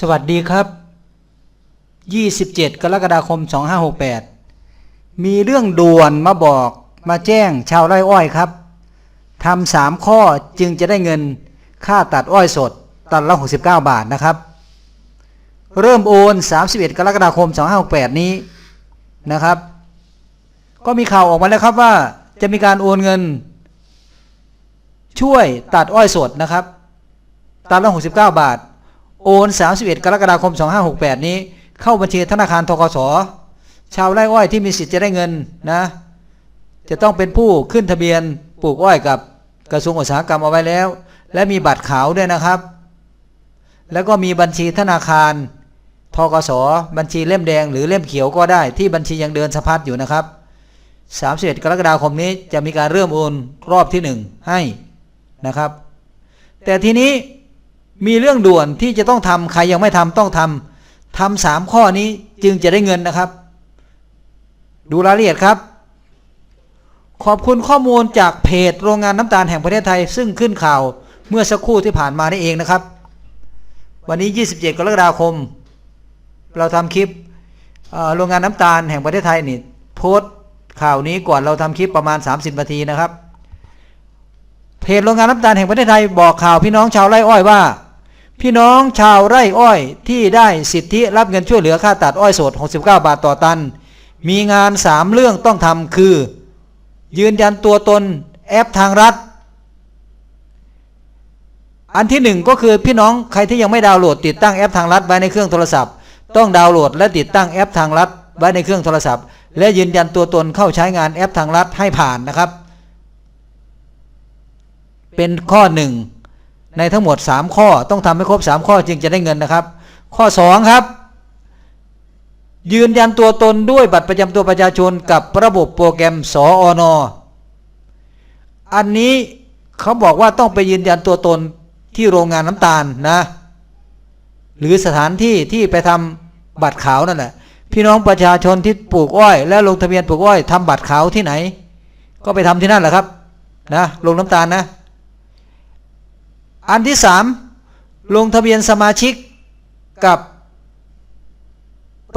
สวัสดีครับ 27 กรกฎาคม 2568 มีเรื่องด่วนมาบอกมาแจ้งชาวไร่อ้อยครับทำสามข้อจึงจะได้เงินค่าตัดอ้อยสดตัดละ 69 บาทนะครับ เริ่มโอน 31 กรกฎาคม 2568 นี้นะครับ ก็มีข่าวออกมาแล้วครับว่าจะมีการโอนเงิน ช่วยตัดอ้อยสดนะครับ ตัดละ 69 บาท โอน 31 กรกฎาคม 2568 นี้ เข้าบัญชีธนาคารทกสชาวไร่อ้อยที่มีสิทธิ์จะได้เงินนะ จะต้องเป็นผู้ขึ้นทะเบียนปลูกอ้อยกับกระทรวงอุตสาหกรรมเอาไว้แล้ว และมีบัตรขาวด้วยนะครับ แล้วก็มีบัญชีธนาคารทกสบัญชีเล่มแดงหรือเล่มเขียวก็ได้ที่บัญชียังเดินสะพัดอยู่นะครับ 31 กรกฎาคมนี้จะมีการเริ่มโอนรอบที่ 1 ให้นะครับ แต่ทีนี้ มีเรื่องด่วนที่จะต้องทำใครยังไม่ทำต้องทำทำสามข้อนี้จึงจะได้เงินนะครับ ดูรายละเอียดครับ ขอบคุณข้อมูลจากเพจโรงงานน้ำตาลแห่งประเทศไทย ซึ่งขึ้นข่าวเมื่อสักครู่ที่ผ่านมานี่เองนะครับ วันนี้ 27 กรกฎาคม เราทำคลิปโรงงานน้ำตาลแห่งประเทศไทยนี่โพสต์ข่าวนี้ก่อนเราทำคลิปประมาณ 30 นาทีนะครับ เพจโรงงานน้ำตาลแห่งประเทศไทยบอกข่าวพี่น้องชาวไร่อ้อยว่า พี่น้องชาวไร่อ้อยที่ได้สิทธิรับเงินช่วยเหลือค่าตัดอ้อยสด 69 บาทต่อตัน มีงาน 3 เรื่องต้องทำคือ ยืนยันตัวตนแอปทางรัฐ อันที่หนึ่งก็คือพี่น้องใครที่ยังไม่ดาวน์โหลดติดตั้งแอปทางรัฐไว้ในเครื่องโทรศัพท์ ต้องดาวน์โหลดและติดตั้งแอปทางรัฐไว้ในเครื่องโทรศัพท์ และยืนยันตัวตนเข้าใช้งานแอปทางรัฐให้ผ่านนะครับ เป็นข้อหนึ่ง ในทั้งหมด 3 ข้อต้องทำให้ครบ 3 ข้อจึงจะได้เงินนะครับ ข้อ 2 ครับ ยืนยันตัวตนด้วยบัตรประจำตัวประชาชนกับระบบโปรแกรมสออนอันนี้เขาบอกว่าต้องไปยืนยันตัวตนที่โรงงานน้ำตาลนะ หรือสถานที่ที่ไปทำบัตรขาวนั่นแหละพี่น้องประชาชนที่ปลูกอ้อย และลงทะเบียนปลูกอ้อยทำบัตรขาวที่ไหน ก็ไปทำที่นั่นแหละครับนะลงน้ำตาลนะ อันที่สามลงทะเบียนสมาชิกกับ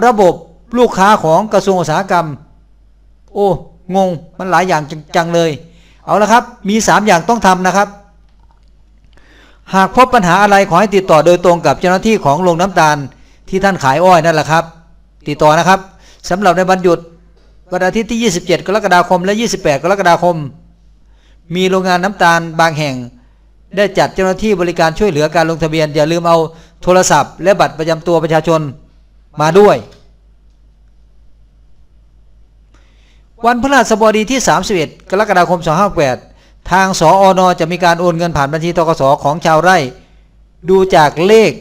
ระบบลูกค้าของกระทรวงอุตสาหกรรม โอ้งงมันหลายอย่างจังเลย เอาละครับมีสามอย่างต้องทำนะครับ หากพบปัญหาอะไรขอให้ติดต่อโดยตรงกับเจ้าหน้าที่ของโรงน้ำตาลที่ท่านขายอ้อยนั่นแหละครับ ติดต่อนะครับสำหรับในวันหยุดวันอาทิตย์ที่ 27 กรกฎาคมและ 28 กรกฎาคม มีโรงงานน้ำตาลบางแห่ง ได้จัดเจ้าหน้าที่บริการช่วยเหลือการลงทะเบียน อย่าลืมเอาโทรศัพท์ และบัตรประจำตัวประชาชนมาด้วย วันพฤหัสบดีที่ 31 กรกฎาคม 2568 ทางสออนจะมีการโอนเงินผ่านบัญชีทกสของชาวไร่ ดูจากเลข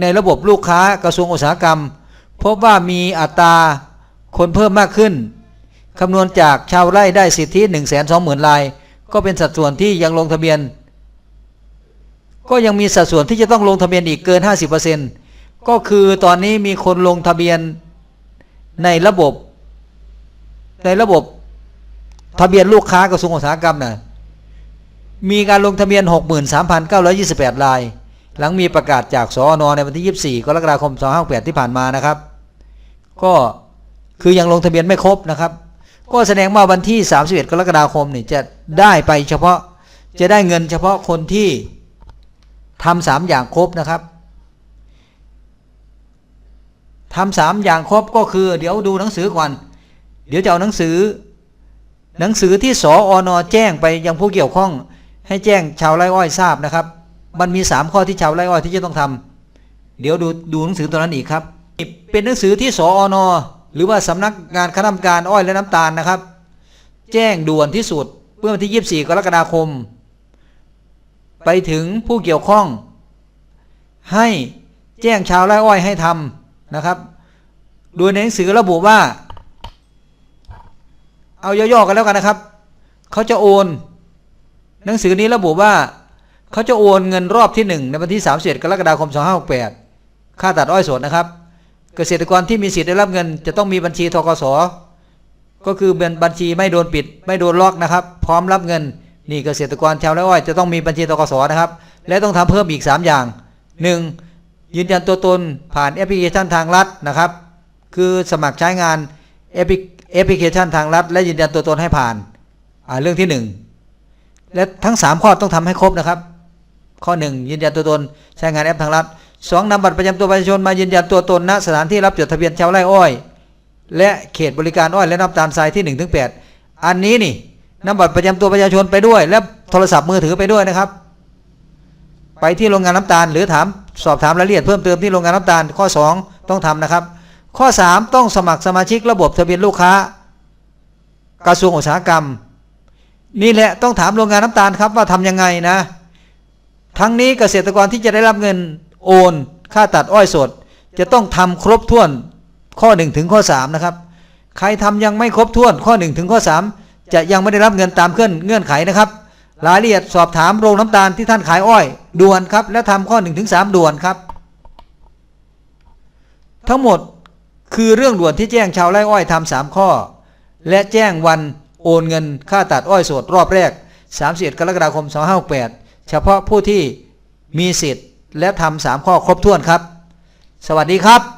ในระบบลูกค้ากระทรวงอุตสาหกรรม พบว่ามีอัตราคนเพิ่มมากขึ้นคำนวณจากชาวไร่ได้สิทธิ 120,000ราย ก็เป็นสัดส่วนที่ยังลงทะเบียน ก็ยังมีสัดส่วนที่จะต้องลงทะเบียนอีกเกิน 50%ก็คือตอนนี้มีคนลงทะเบียนในระบบ ในระบบ ทะเบียนลูกค้ากระทรวงอุตสาหกรรมนะ่ะมีการลงทะเบียน 63,928 ราย หลังมีประกาศจากสอนในวันที่ 24 กรกฎาคม 2568 ที่ผ่านมานะครับ ก็คือยังลงทะเบียนไม่ครบนะครับ ก็แสดงว่าวันที่ 31 กรกฎาคมนี่จะได้ไปเฉพาะจะได้เงินเฉพาะคนที่ ทำสามอย่างครบนะครับทำสามอย่างครบก็คือ เดี๋ยวดูหนังสือก่อน เดี๋ยวจะเอาหนังสือ หนังสือที่สออนแจ้งไปยังผู้เกี่ยวข้อง ให้แจ้งชาวไร่อ้อยทราบนะครับ มันมีสามข้อที่ชาวไร่อ้อยที่จะต้องทำเดี๋ยวดูดูหนังสือตัวนั้นอีกครับ เป็นหนังสือที่สออนหรือว่าสำนักงานคณะกรรมการอ้อยและน้ำตาลนะครับ แจ้งด่วนที่สุดเมื่อวันที่ 24 กรกฎาคม ไปถึงผู้เกี่ยวข้อง ให้แจ้งชาวไร่อ้อยให้ทำนะครับ โดยในหนังสือระบุว่า เอาย่อๆกันแล้วกันนะครับ เขาจะโอน หนังสือนี้ระบุว่า เขาจะโอนเงินรอบที่1ในวันที่31กรกฎาคม 2568 ค่าตัดอ้อยสดนะครับ เกษตรกรที่มีสิทธิ์ได้รับเงิน จะต้องมีบัญชีทกสก็คือเป็นบัญชีไม่โดนปิด ไม่โดนล็อกนะครับ พร้อมรับเงิน นี่เกษตรกรชาวไร่อ้อยจะต้องมีบัญชีทกสนะครับ และต้องทำเพิ่มอีก 3 อย่าง 1. ยืนยันตัวตนผ่านแอปพลิเคชันทางรัฐนะครับ คือสมัครใช้งานแอปพลิเคชันทางรัฐ และยืนยันตัวตนให้ผ่านเรื่องที่หนึ่งและทั้งสามข้อต้องทำให้ครบนะครับ ข้อหนึ่งยืนยันตัวตนใช้งานแอปทางรัฐสองนำบัตรประจำตัวประชาชนมายืนยันตัวตนณสถานที่รับจดทะเบียนชาวไร่อ้อย และเขตบริการอ้อยและน้ำตาลทรายที่1นถึงแอันนี้นี่ นำบัตรประจำตัวประชาชนไปด้วย และโทรศัพท์มือถือไปด้วยนะครับ ไปที่โรงงานน้ำตาล หรือถามสอบถามรายละเอียดเพิ่มเติมที่โรงงานน้ำตาลข้อ 2 ต้องทำนะครับ ข้อ 3 ต้องสมัครสมาชิกระบบทะเบียนลูกค้า กระทรวงอุตสาหกรรม นี่แหละต้องถามโรงงานน้ำตาลครับว่าทำยังไงนะ ทั้งนี้เกษตรกรที่จะได้รับเงินโอน ค่าตัดอ้อยสด จะต้องทำครบถ้วนข้อ 1 ถึงข้อ 3 นะครับ ใครทำยังไม่ครบถ้วนข้อ 1 ถึงข้อ 3 จะยังไม่ได้รับเงินตามเงื่อนเงื่อนไขนะครับ รายละเอียดสอบถามโรงน้ำตาลที่ท่านขายอ้อย ด่วนครับ และทำข้อ1ถึง3ด่วนครับ ทั้งหมดคือเรื่องด่วนที่แจ้งชาวไร่อ้อยทำสามข้อ และแจ้งวันโอนเงินค่าตัดอ้อยสดรอบแรก31กรกฎาคม2568 เฉพาะผู้ที่มีสิทธิ์และทำสามข้อครบถ้วนครับ สวัสดีครับ